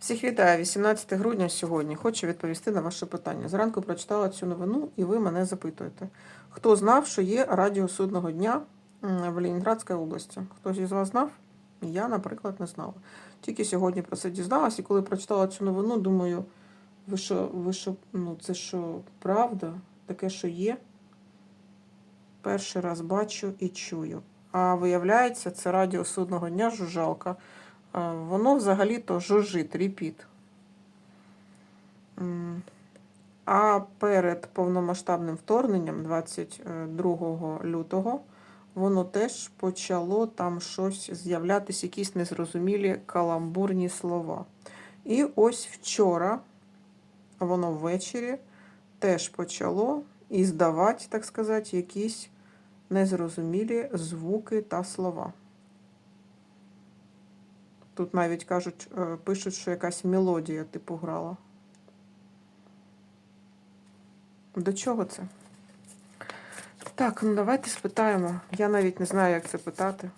Всіх вітаю, 18 грудня сьогодні. Хочу відповісти на ваше питання. Зранку прочитала цю новину, і ви мене запитуєте. Хто знав, що є радіо судного дня в Ленінградській області? Хтось із вас знав? Я, наприклад, не знала. Тільки сьогодні про це дізналась, і коли прочитала цю новину, думаю, ви що, ви що, ну це що, правда? Таке, що є? Перший раз бачу і чую. А виявляється, це радіо судного дня жужжалка. Воно взагалі-то жужжить, репіт. А перед повномасштабним вторгненням, 22 лютого, воно теж почало там щось з'являтися, якісь незрозумілі каламбурні слова. І ось вчора, воно ввечері, теж почало іздавати, так сказати, якісь незрозумілі звуки та слова. Тут навіть кажуть, е, пишуть, що якась мелодія типу грала. До чого це? Так, ну давайте спитаємо. Я навіть не знаю, як це питати.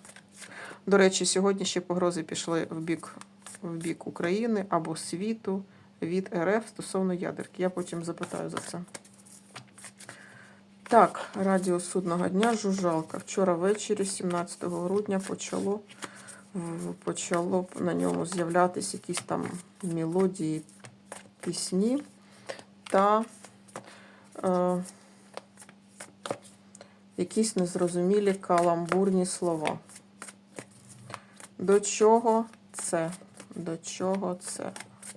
До речі, сьогодні ще погрози пішли в бік, в бік України або світу від РФ стосовно ядерки. Я потім запитаю за це. Так, радіо судного дня жужжалка. Вчора ввечері, 17 грудня, почало почало на ньому з'являтися якісь там мелодії, пісні та е, якісь незрозумілі каламбурні слова. До чого це? До чого це?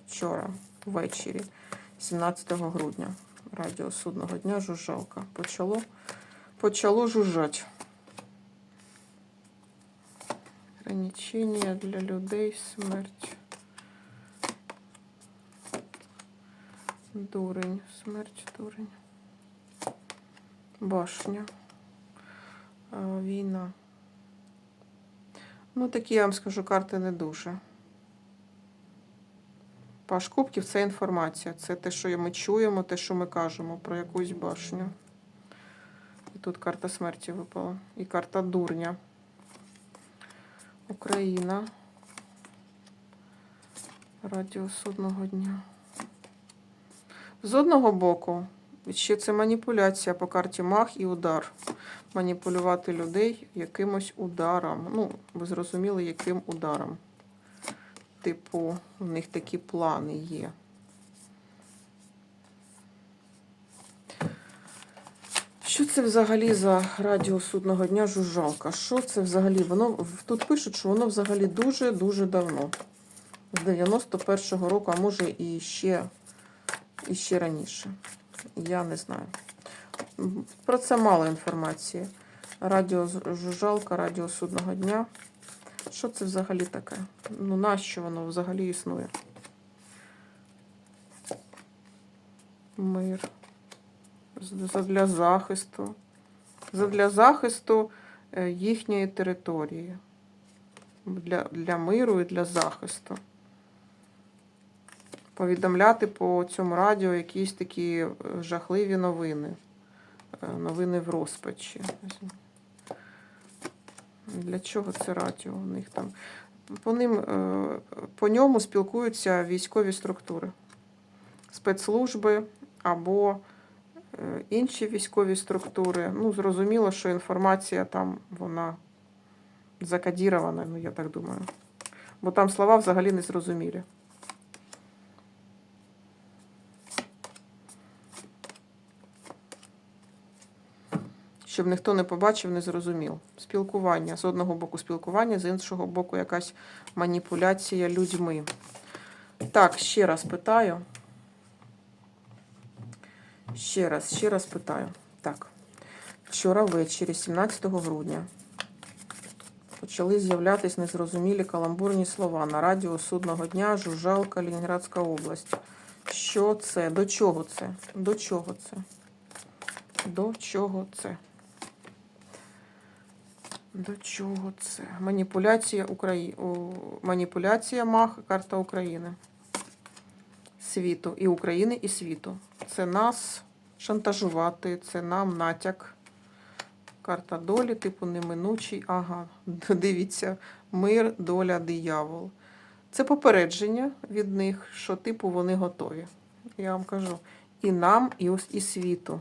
Вчора ввечері, 17 грудня, радіо судного дня жужжалка. Почало, почало жужжать. Ограничення для людей, смерть. Дурень, смерть, дурень. Башня. Війна. Ну, такі, я вам скажу, карти не дуже. Паш Кубків це інформація. Це те, що ми чуємо, те, що ми кажемо про якусь башню. І тут карта смерті випала. І карта дурня. Україна. Радіо судного дня. З одного боку, ще це маніпуляція по карті мах і удар. Маніпулювати людей якимось ударом. Ну, ви зрозуміли, яким ударом. Типу, в них такі плани є. Що це взагалі за радіо судного дня жужжалка? Що це взагалі? Воно тут пишуть, що воно взагалі дуже-дуже давно. З 91-го року, а може і ще, і ще раніше. Я не знаю. Про це мало інформації. Радіо жужжалка, радіо судного дня. Що це взагалі таке? Ну, нащо воно взагалі існує? Мир. Задля захисту. Задля захисту е, їхньої території. Для, для миру і для захисту. Повідомляти по цьому радіо якісь такі е, жахливі новини. Е, Новини в розпачі. Для чого це радіо у них там? По ним, по ньому спілкуються військові структури, спецслужби або інші військові структури. Ну, зрозуміло, що інформація там вона закодірована, ну я так думаю. Бо там слова взагалі не зрозумілі. Щоб ніхто не побачив, не зрозумів. Спілкування. З одного боку спілкування, з іншого боку, якась маніпуляція людьми. Так, ще раз питаю. Ще раз, ще раз питаю. Так. Вчора ввечері, 17 грудня, почали з'являтися незрозумілі каламбурні слова на радіо судного дня Жужжалка, Ленінградська область. Що це? До чого це? До чого це? До чого це? До чого це? Маніпуляція Украї... Маніпуляція МАХ, карта України. Світу. І України, і світу. Це нас шантажувати, це нам натяк. Карта долі, типу неминучий. Ага, дивіться, мир, доля, диявол. Це попередження від них, що типу вони готові. Я вам кажу. І нам, і ось і світу.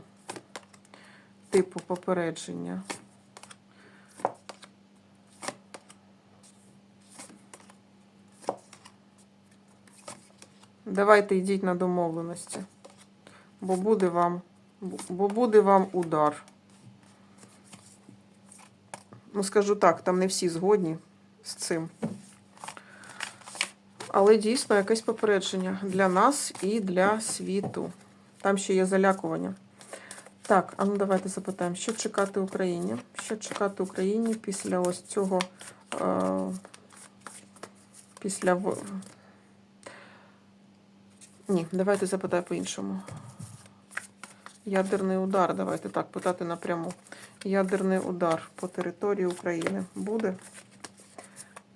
Типу попередження. Давайте йдіть на домовленості. Бо буде вам, бо буде вам удар. Ну, скажу так, там не всі згодні з цим. Але дійсно якесь попередження для нас і для світу. Там ще є залякування. Так, а ну давайте запитаємо, що чекати Україні? Що чекати Україні після ось цього. Е, після. Ні, давайте запитаю по-іншому. Ядерний удар, давайте так, питати напряму. Ядерний удар по території України буде?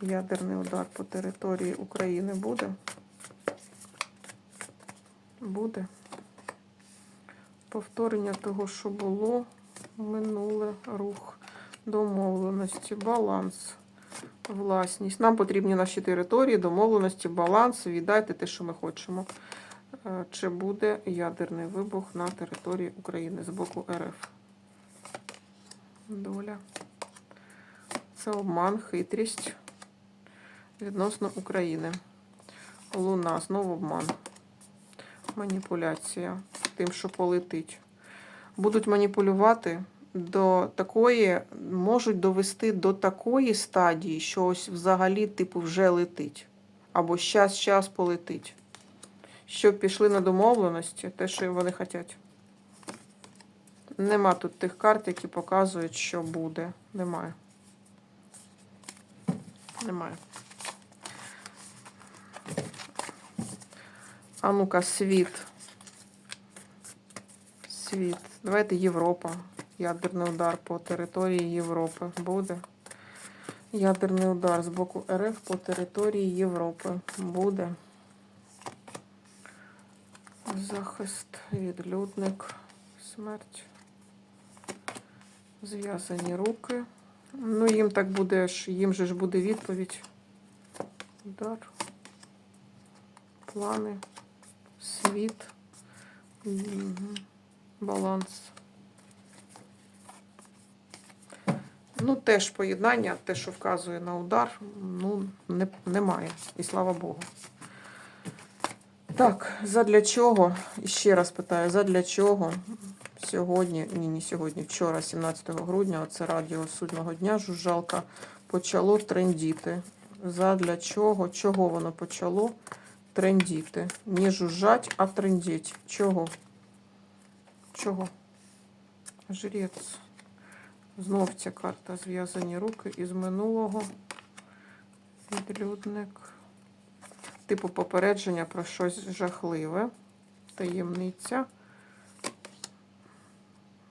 Ядерний удар по території України буде? Буде. Повторення того, що було, минуле рух, домовленості, баланс, власність. Нам потрібні наші території, домовленості, баланс. Віддайте те, що ми хочемо. Е, Чи буде ядерний вибух на території України з боку РФ? Доля. Це обман, хитрість відносно України. Луна, знову обман. Маніпуляція тим, що полетить. Будуть маніпулювати до такої, можуть довести до такої стадії, що ось взагалі, типу, вже летить. Або щас, щас полетить. Щоб пішли на домовленості, те, що вони хочуть. Нема тут тих карт, які показують, що буде. Немає. Немає. А ну-ка, світ. Світ. Давайте Європа. Ядерний удар по території Європи буде. Ядерний удар з боку РФ по території Європи буде. Захист, відлюдник, смерть. Зв'язані руки. Ну, їм так буде їм же ж буде відповідь. Удар. Плани. Світ. Баланс. Ну, теж поєднання, те, що вказує на удар, ну, не, немає. І слава Богу. Так, задля чого? Ще раз питаю, задля чого сьогодні, ні, не сьогодні, вчора, 17 грудня, оце радіо судного дня, жужжалка почало трендіти. Задля чого? Чого воно почало трендіти? Не жужжать, а трендіть. Чого? Чого? Жрець. Знов ця карта зв'язані руки із минулого. Відлюдник. Типу попередження про щось жахливе. Таємниця.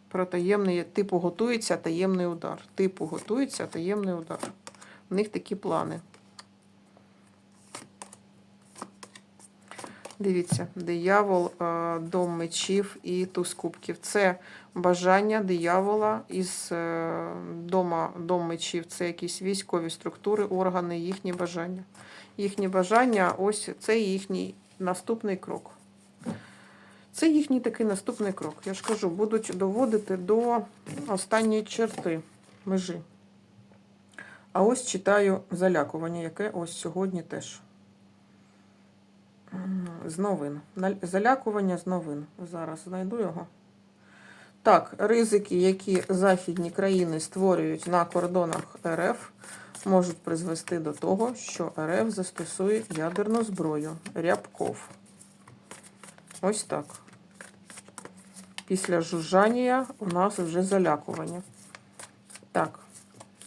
Про таємний, типу, готується таємний удар. Типу, готується таємний удар. У них такі плани. Дивіться, диявол, е, дом мечів і туз кубків. Це бажання диявола із е, дома, дом мечів. Це якісь військові структури, органи, їхні бажання. Їхні бажання, ось це їхній наступний крок. Це їхній такий наступний крок. Я ж кажу, будуть доводити до останньої черти межі. А ось читаю залякування, яке ось сьогодні теж. З новин. Залякування з новин. Зараз знайду його. Так, ризики, які західні країни створюють на кордонах РФ, можуть призвести до того, що РФ застосує ядерну зброю. Рябков. Ось так. Після жужжання у нас вже залякування. Так,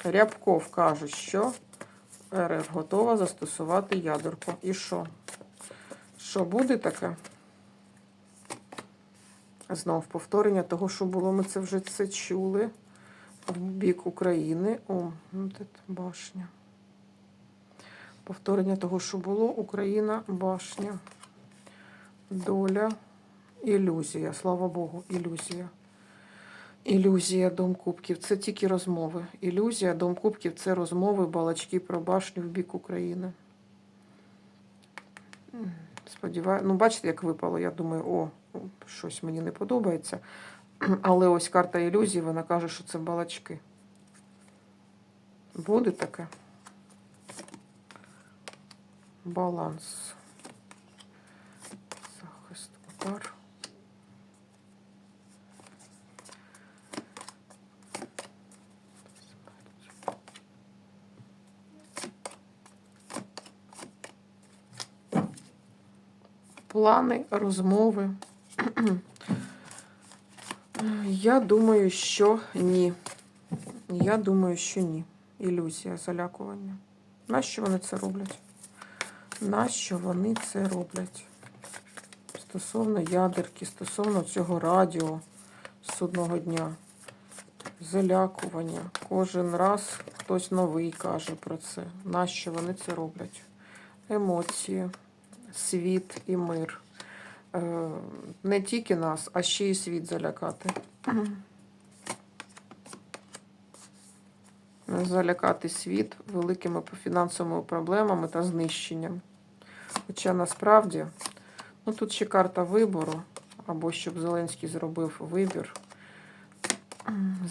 Рябков каже, що РФ готова застосувати ядерку. І що? Що буде таке? Знов повторення того, що було, ми це вже це чули в бік України. О, ну тут башня. Повторення того, що було, Україна, башня. Доля, ілюзія. Слава Богу, ілюзія. Ілюзія Дом Кубків. Це тільки розмови. Ілюзія Дом Кубків це розмови, балачки про башню в бік України. Сподіваюся, ну бачите, як випало. Я думаю, о, щось мені не подобається. Але ось карта ілюзії, вона каже, що це балачки. Буде таке. Баланс. Захист удар. Плани, розмови. Я думаю, що ні. Я думаю, що ні. Ілюзія, залякування. Нащо вони це роблять? Нащо вони це роблять? Стосовно ядерки, стосовно цього радіо судного дня. Залякування. Кожен раз хтось новий каже про це. Нащо вони це роблять? Емоції, світ і мир. Е, Не тільки нас, а ще й світ залякати. Залякати світ великими фінансовими проблемами та знищенням. Хоча насправді, ну тут ще карта вибору, або щоб Зеленський зробив вибір,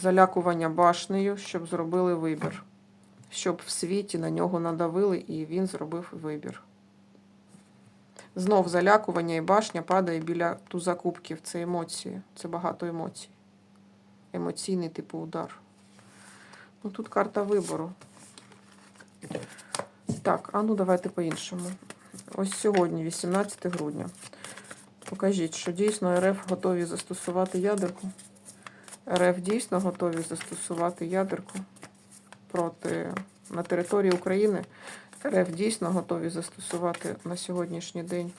залякування башнею, щоб зробили вибір, щоб в світі на нього надавили і він зробив вибір. Знов залякування і башня падає біля туза кубків. Це емоції, це багато емоцій. Емоційний типу удар. Ну тут карта вибору. Так, а ну давайте по-іншому. Ось сьогодні, 18 грудня. Покажіть, що дійсно РФ готові застосувати ядерку. РФ дійсно готові застосувати ядерку проти на території України. РФ дійсно готові застосувати на сьогоднішній день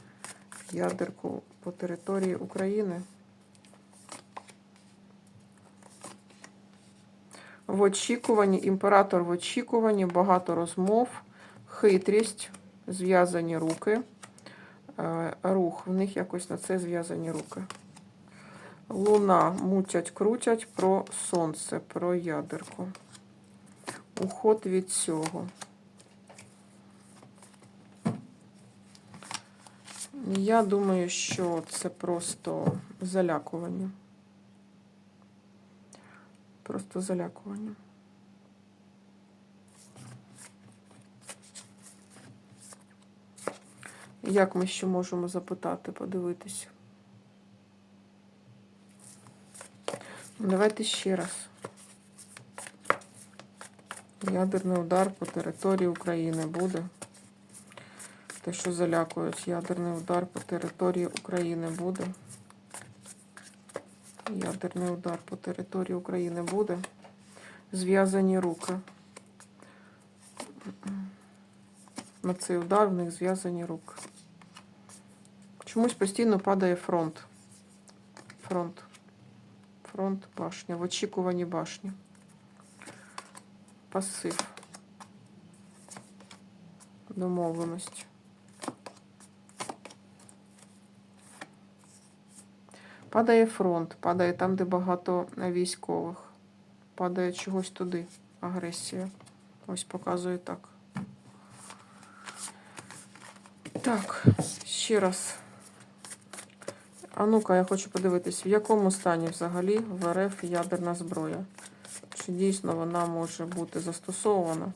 ядерку по території України. В очікуванні, імператор в очікуванні, багато розмов, хитрість, зв'язані руки, е, рух. В них якось на це зв'язані руки. Луна мутять, крутять про сонце, про ядерку. Уход від цього. Я думаю, що це просто залякування. Просто залякування. Як ми ще можемо запитати, подивитися? Давайте ще раз. Ядерний удар по території України буде. Те, що залякують, ядерний удар по території України буде. Ядерний удар по території України буде. Зв'язані руки. На цей удар в них зв'язані руки. Чомусь постійно падає фронт. Фронт. Фронт, башня. В очікуванні башні. Пасив. Домовленості. Падає фронт, падає там, де багато військових. Падає чогось туди. Агресія. Ось показує так. Так, ще раз. А ну-ка, я хочу подивитись, в якому стані взагалі в РФ ядерна зброя. Чи дійсно вона може бути застосована?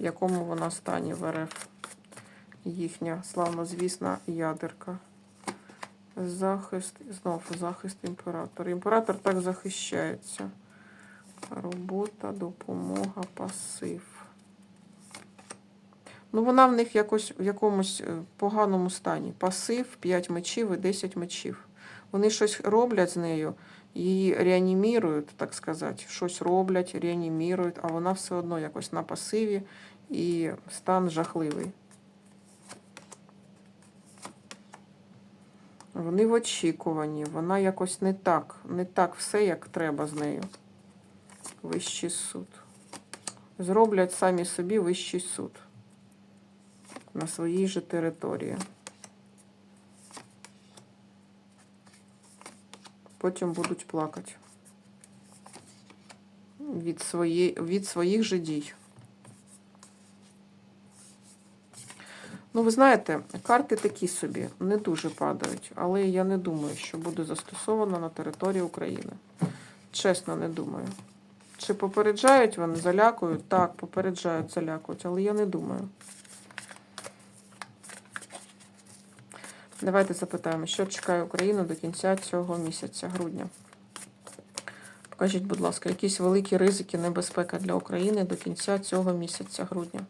В якому вона стані в РФ? Їхня славнозвісна ядерка. Захист, знов захист імператора. Імператор так захищається. Робота, допомога, пасив. Ну, вона в них якось в якомусь е, поганому стані. Пасив, 5 мечів і 10 мечів. Вони щось роблять з нею, її реанімірують, так сказати. Щось роблять, реанімірують, а вона все одно якось на пасиві і стан жахливий. Вони в очікуванні, вона якось не так, не так все, як треба з нею. Вищий суд. Зроблять самі собі вищий суд на своїй же території. Потім будуть плакати від, свої, від своїх же дій. Ну, ви знаєте, карти такі собі, не дуже падають, але я не думаю, що буде застосовано на території України. Чесно, не думаю. Чи попереджають вони, залякують? Так, попереджають, залякують, але я не думаю. Давайте запитаємо, що чекає Україну до кінця цього місяця, грудня. Покажіть, будь ласка, якісь великі ризики, небезпека для України до кінця цього місяця, грудня.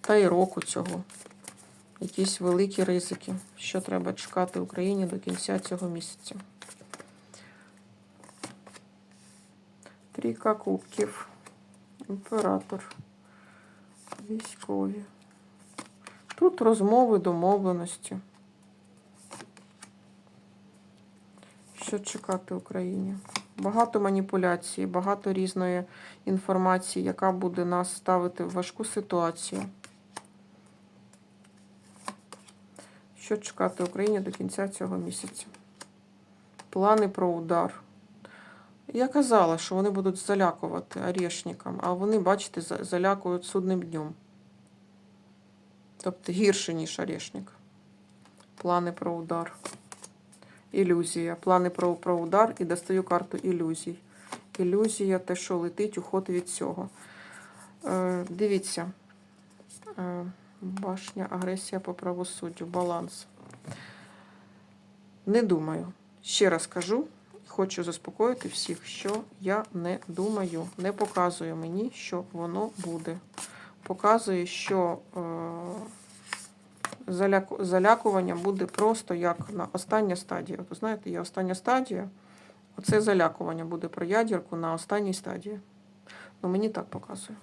Та й року цього. Якісь великі ризики, що треба чекати Україні до кінця цього місяця. Трійка кубків, імператор, військові. Тут розмови, домовленості. Що чекати Україні? Багато маніпуляцій, багато різної інформації, яка буде нас ставити в важку ситуацію. Що чекати Україні до кінця цього місяця? Плани про удар. Я казала, що вони будуть залякувати орешникам, а вони, бачите, залякують судним днем. Тобто гірше, ніж орешник. Плани про удар. Ілюзія. Плани про, про удар і достаю карту ілюзій. Ілюзія, те, що летить, уход від цього. Е, дивіться. Е, башня, агресія по правосуддю, баланс. Не думаю. Ще раз кажу, хочу заспокоїти всіх, що я не думаю. Не показує мені, що воно буде. Показує, що е, заляку, залякування буде просто як на остання стадія. От, знаєте, є остання стадія. Оце залякування буде про ядерку на останній стадії. Ну, мені так показує.